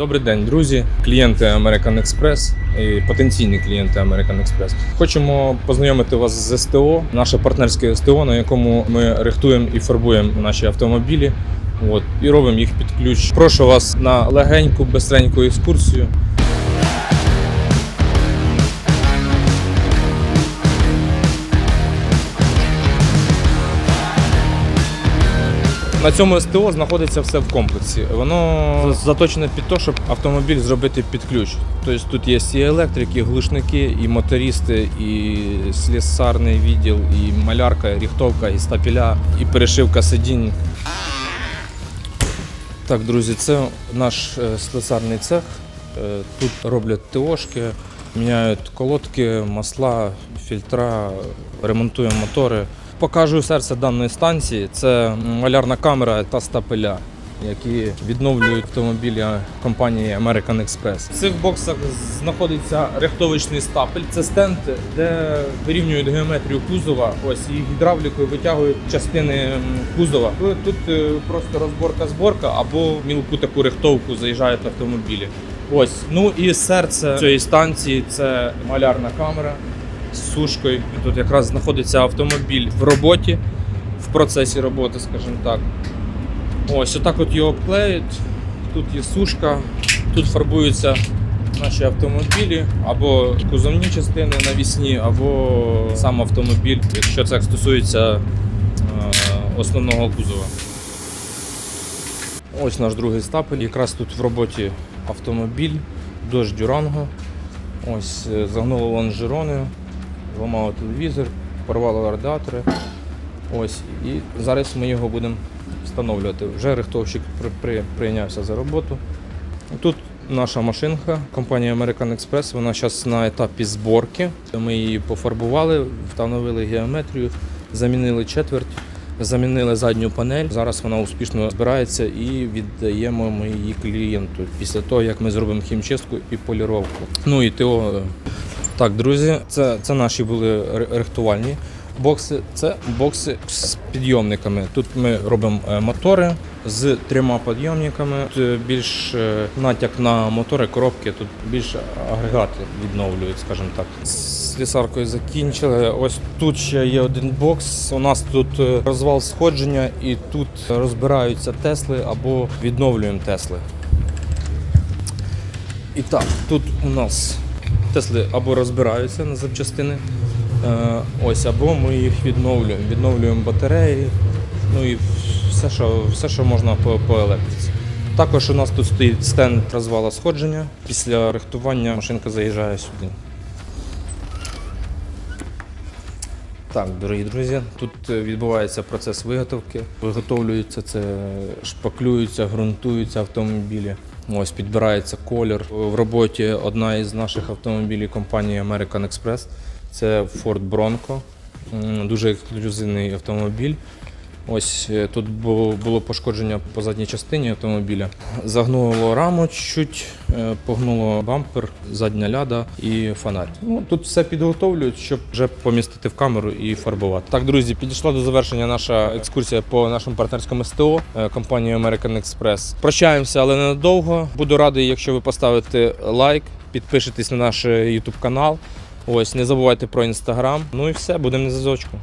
Добрий день, друзі, клієнти American Express і потенційні клієнти American Express. Хочемо познайомити вас з СТО, наше партнерське СТО, на якому ми рихтуємо і фарбуємо наші автомобілі. От, і робимо їх під ключ. Прошу вас на легеньку, безстреньку екскурсію. На цьому СТО знаходиться все в комплексі. Воно заточене під те, щоб автомобіль зробити під ключ. Тобто тут є і електрики, і глушники, і мотористи, і слісарний відділ, і малярка, і ріхтовка, і стапіля, і перешивка сидінь. Так, друзі, це наш е, слесарний цех. Е, Тут роблять ТОшки, міняють колодки, масла, фільтра, ремонтуємо мотори. Покажу серце даної станції. Це малярна камера та стапеля, які відновлюють автомобілі компанії American Express. В цих боксах знаходиться рихтовочний стапель. Це стенд, де вирівнюють геометрію кузова. Ось і гідравлікою витягують частини кузова. Тут- е, просто розборка-зборка або мілку таку рихтовку заїжджають автомобілі. Ось, ну і серце цієї станції це малярна камера з сушкою. І Тут якраз знаходиться автомобіль в роботі, в процесі роботи, скажімо так. Ось, отак от його обклеють. Тут є сушка, тут фарбуються наші автомобілі, або кузовні частини навісні, або сам автомобіль, якщо це стосується е, основного кузова. Ось наш другий стапель. Якраз тут в роботі автомобіль, дощ Дюранго. Ось е, загнуло лонжерони, зламало телевізор, порвало радіатори. Ось, і зараз ми його будемо встановлювати. Вже рихтовщик при, при, прийнявся за роботу. Тут наша машинка, компанія American Express, вона зараз на етапі зборки. Ми її пофарбували, встановили геометрію, замінили четверть, замінили задню панель. Зараз вона успішно збирається і віддаємо ми її клієнту після того, як ми зробимо хімчистку і поліровку. Ну і ТО. Так, друзі, це, це наші були ри- рихтувальні бокси. Це бокси з підйомниками. Тут ми робимо е, мотори з трьома підйомниками. Тут е, більш е, натяк на мотори, коробки, тут більше агрегати відновлюють, скажімо так. З закінчили. Ось тут ще є один бокс. У нас тут розвал сходження, і тут розбираються Тесли або відновлюємо Тесли. І так, тут у нас Тесли або розбираються на запчастини, е, ось, або ми їх відновлюємо. Відновлюємо батареї, ну і все, що, все, що можна по, по електриці. Також у нас тут стоїть стенд розвала сходження. Після рихтування машинка заїжджає сюди. Так, дорогі друзі, тут е, відбувається процес виготовки. Виготовлюється це, шпаклюються, ґрунтуються автомобілі. Ось підбирається колір. В роботі одна із наших автомобілів компанії American Express. Це Ford Bronco. Дуже ексклюзивний автомобіль. Ось е, тут було, пошкодження по задній частині автомобіля. Загнуло раму чуть, е, погнуло бампер, задня ляда і фонарь. Ну, тут все підготовлюють, щоб вже помістити в камеру і фарбувати. Так, друзі, підійшла до завершення наша екскурсія по нашому партнерському СТО е, компанії American Express. Прощаємося, але ненадовго. Буду радий, якщо ви поставите лайк, підпишетесь на наш YouTube канал. Ось, не забувайте про інстаграм. Ну і все, будемо на зв'язочку.